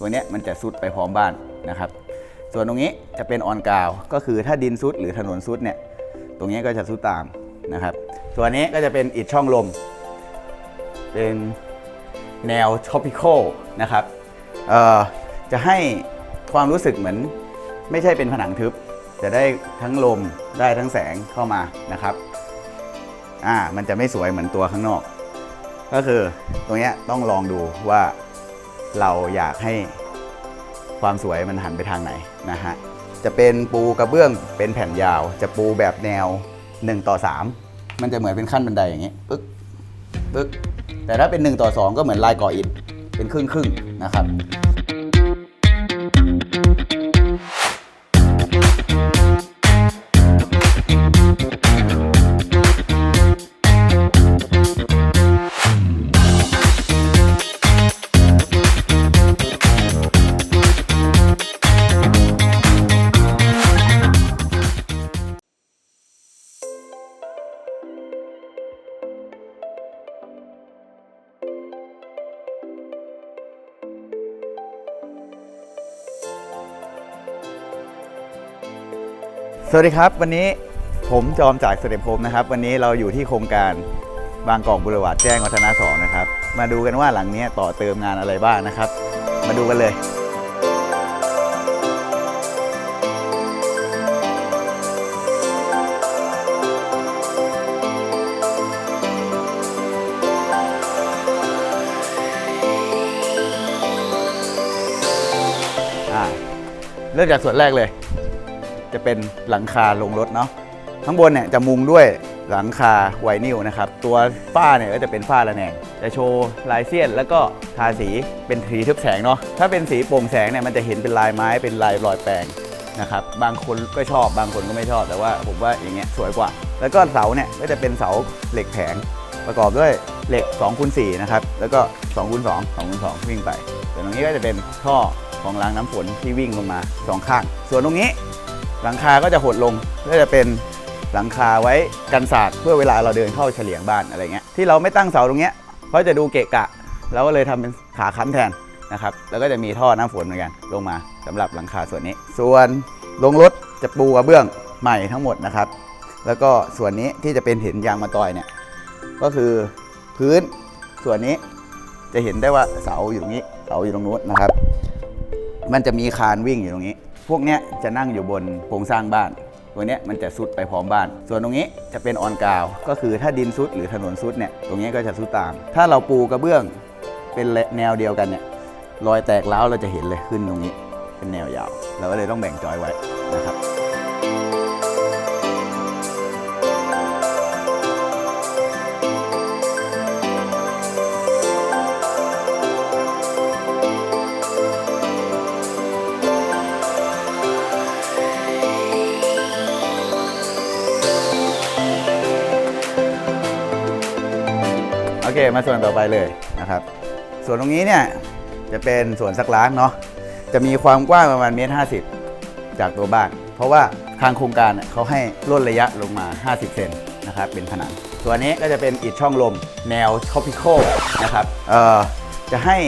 ตัวนี้มันจะซุดไปพร้อมบ้านนะครับ ส่วนตรงนี้จะเป็นออนกาว ก็คือถ้าดินซุดหรือถนนซุดเนี่ย ตรงนี้ก็จะซุดตามนะครับ ส่วนนี้ก็จะเป็นอิฐช่องลม เป็นแนว tropical นะครับเอ่อจะให้ความรู้สึกเหมือนไม่ใช่เป็นผนังทึบ จะได้ทั้งลมได้ทั้งแสงเข้ามานะครับ อ่า มันจะไม่สวยเหมือนตัวข้างนอก ก็คือตรงนี้ต้องลองดูว่า เราอยากให้ความสวยมันหันไปทางไหนนะฮะจะเป็นปูกระเบื้องเป็นแผ่นยาว จะปูแบบแนว 1 ต่อ 3 มันจะเหมือนเป็นขั้นบันไดอย่างนี้ปึ๊กปึ๊กแต่ถ้าเป็น 1 ต่อ 2 ก็เหมือนลายก่ออิฐเป็นครึ่งครึ่งนะครับ สวัสดีครับ วันนี้ผมจอมจากสเต็ปโฮมนะครับ วันนี้เราอยู่ที่โครงการบางกอกบุรวาดแจ้งวัฒนะสองนะครับ มาดูกันว่าหลังนี้ต่อเติมงานอะไรบ้างนะครับ มาดูกันเลยอ่าเริ่มจากส่วนแรกเลย จะเป็นหลังคาลงรถเนาะข้างบนเนี่ยจะมุงด้วยหลังคาไวนิลนะครับ ตัวฝ้าเนี่ยก็จะเป็นฝ้าระแนงจะโชว์ลายเสี้ยน แล้วก็ทาสีเป็นสีทึบแสงเนาะถ้าเป็นสีโปร่งแสงเนี่ยมันจะเห็นเป็นลายไม้เป็นลายรอยแปลงนะครับบางคนก็ชอบบางคนก็ไม่ชอบแต่ว่าผมว่าอย่างเงี้ยสวยกว่า แล้วก็เสาเนี่ยก็จะเป็นเสาเหล็กแผงประกอบด้วยเหล็ก2คูณ4นะครับแล้วก็2คูณ2 2คูณ2วิ่งไปส่วนตรงนี้ก็จะเป็นท่อของรางน้ำฝนที่วิ่งลงมาสองข้าง ส่วนตรงนี้ หลังคาก็จะหดลงก็จะเป็นหลังคาไว้กันศาสตร์เพื่อเวลาเราเดินเข้าเฉลียงบ้านอะไรเงี้ยที่เราไม่ตั้งเสาตรงเนี้ยเพราะจะดูเกะกะเราก็เลยทำเป็นขาค้ำแทนนะครับแล้วก็จะมีท่อน้ำฝนเหมือนกันลงมาสำหรับหลังคาส่วนนี้ ส่วนลงรถจะปูกระเบื้องใหม่ทั้งหมดนะครับ แล้วก็ส่วนนี้ที่จะเป็นเห็นยางมาตอยเนี่ยก็คือพื้นส่วนนี้จะเห็นได้ว่าเสาอยู่ตรงนี้เสาอยู่ตรงนู้นนะครับ มันจะมีคานวิ่งอยู่ตรงนี้ พวกเนี้ยจะนั่งอยู่บนโครงสร้างบ้าน ตัวเนี้ยมันจะซุดไปพร้อมบ้าน ส่วนตรงนี้จะเป็นออนกาว ก็คือถ้าดินซุดหรือถนนซุดเนี่ย ตรงนี้ก็จะซุดตาม ถ้าเราปูกระเบื้องเป็นแนวเดียวกันเนี่ย รอยแตกร้าวเราจะเห็นเลยขึ้นตรงนี้ เป็นแนวยาว เราก็เลยต้องแบ่งจอยไว้นะครับ เคมาส่วนต่อไปเลยนะครับ ส่วนตรงนี้เนี่ยจะเป็นส่วนซักล้างเนาะจะมีความกว้างประมาณเมตรห้าสิบจากตัวบ้าน เพราะว่าทางโครงการเขาให้ลดระยะลงมา 50 เซนนะครับเป็นผนังตัวนี้ก็จะเป็นอิฐช่องลมแนว tropical นะครับเอ่อจะให้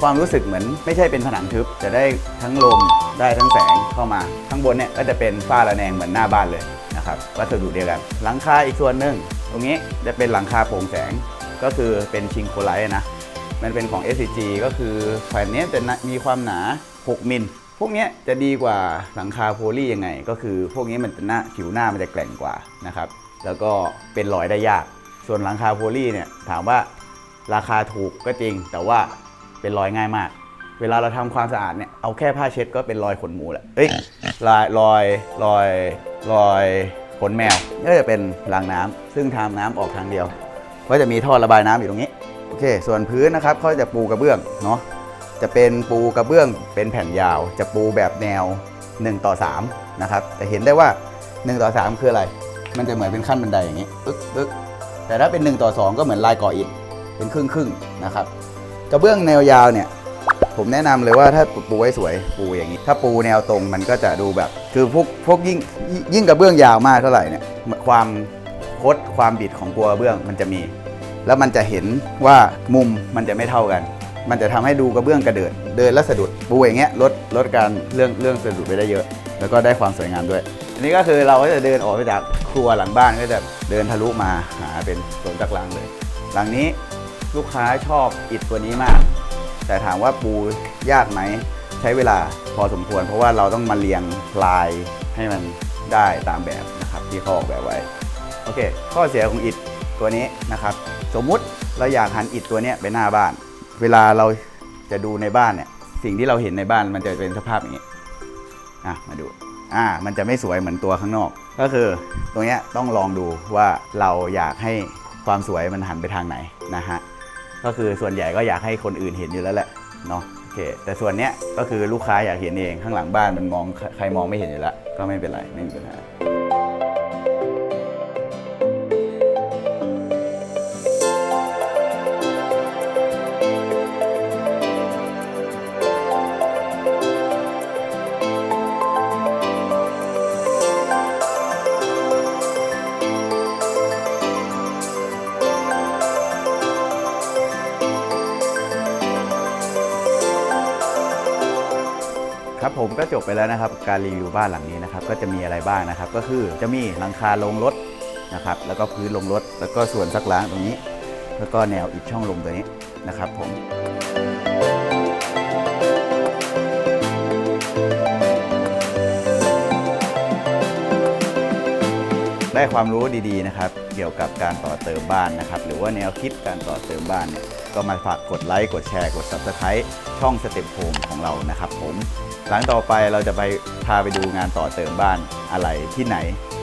ความรู้สึกเหมือนไม่ใช่เป็นผนังทึบจะได้ทั้งลมได้ทั้งแสงเข้ามา ข้างบนเนี่ยก็จะเป็นฝ้าระแนงเหมือนหน้าบ้านเลยนะครับวัสดุเดียวกัน หลังคาอีกส่วนหนึ่งตรงนี้จะเป็นหลังคาโปร่งแสง ก็คือเป็นชิงโคไลท์นะ มันเป็นของ SCG ก็คือแผ่นนี้จะมีความหนา 6 มิล พวกนี้จะดีกว่าหลังคาโพลียังไง ก็คือพวกนี้มันจะหน้าผิวหน้ามันจะแกร่งกว่านะครับ แล้วก็เป็นรอยได้ยาก ส่วนหลังคาโพลีเนี่ยถามว่าราคาถูกก็จริง แต่ว่าเป็นรอยง่ายมาก เวลาเราทำความสะอาดเนี่ยเอาแค่ผ้าเช็ดก็เป็นรอยขนหมูแหละเอ้ยรอยรอยรอยรอยขนแมวก็จะเป็นรางน้ำซึ่งทำน้ำออกทางเดียว ก็จะมีท่อระบายน้ำอยู่ตรงนี้โอเค ส่วนพื้นนะครับเขาจะปูกระเบื้องเนาะจะเป็นปูกระเบื้องเป็นแผ่นยาว จะปูแบบแนว 1 ต่อ3นะครับแต่เห็นได้ว่า 1 ต่อ 3 คืออะไร มันจะเหมือนเป็นขั้นบันไดอย่างนี้ปึ๊กปึ๊กแต่ถ้าเป็น 1 ต่อ 2 ก็เหมือนลายก่ออิฐเป็นครึ่งครึ่งนะครับกระเบื้องแนวยาวเนี่ยผมแนะนำเลยว่าถ้าปูไว้สวยปูอย่างนี้ ถ้าปูแนวตรงมันก็จะดูแบบ คือพวกพวกยิ่งยิ่งกระเบื้องยาวมากเท่าไหร่เนี่ยความ คดความบิดของตัวเบื้องมันจะมี แล้วมันจะเห็นว่ามุมมันจะไม่เท่ากัน มันจะทำให้ดูกระเบื้องกระเดิดเดินแล้วสะดุดปูอย่างเงี้ยลดลดการเรื่องเรื่องสะดุดไปได้เยอะ แล้วก็ได้ความสวยงามด้วย อันนี้ก็คือเราก็จะเดินออกไปจากครัวหลังบ้านก็จะเดินทะลุมาหาเป็นสวนจักรลังเลย หลังนี้ลูกค้าชอบอิฐตัวนี้มาก แต่ถามว่าปูยากไหมใช้เวลาพอสมควร เพราะว่าเราต้องมาเรียงลายให้มันได้ตามแบบนะครับที่เขาออกแบบไว้ โอเค ข้อเสียของอิฐตัวนี้นะครับ สมมุติเราอยากหันอิฐตัวนี้ไปหน้าบ้าน เวลาเราจะดูในบ้านเนี่ย สิ่งที่เราเห็นในบ้านมันจะเป็นสภาพอย่างนี้ อะ มาดู อ่า มันจะไม่สวยเหมือนตัวข้างนอก ก็คือ ตรงนี้ต้องลองดูว่าเราอยากให้ความสวยมันหันไปทางไหนนะฮะ ก็คือส่วนใหญ่ก็อยากให้คนอื่นเห็นอยู่แล้วแหละ เนาะโอเค แต่ส่วนเนี้ยก็คือลูกค้าอยากเห็นเอง ข้างหลังบ้านมันมองใครมองไม่เห็นอยู่แล้ว ก็ไม่เป็นไร ไม่มีปัญหา ครับผมก็จบไปแล้วนะครับ การรีวิวบ้านหลังนี้นะครับก็จะมีอะไรบ้างนะครับ ก็คือจะมีหลังคาลงรถนะครับ แล้วก็พื้นลงรถ แล้วก็ส่วนซักล้างตรงนี้ แล้วก็แนวอิฐช่องลมตัวนี้นะครับผมได้ความรู้ดีๆนะครับ เกี่ยวกับการต่อเติมบ้านนะครับ หรือว่าแนวคิดการต่อเติมบ้านเนี่ยก็มาฝากกดไลค์กดแชร์กด Subscribe ช่องสเต็ปโฮมของเรานะครับผม หลังต่อไปเราจะไปพาไปดูงานต่อเติมบ้านอะไรที่ไหน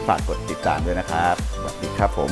ฝากกดติดตามด้วยนะครับสวัสดีครับผม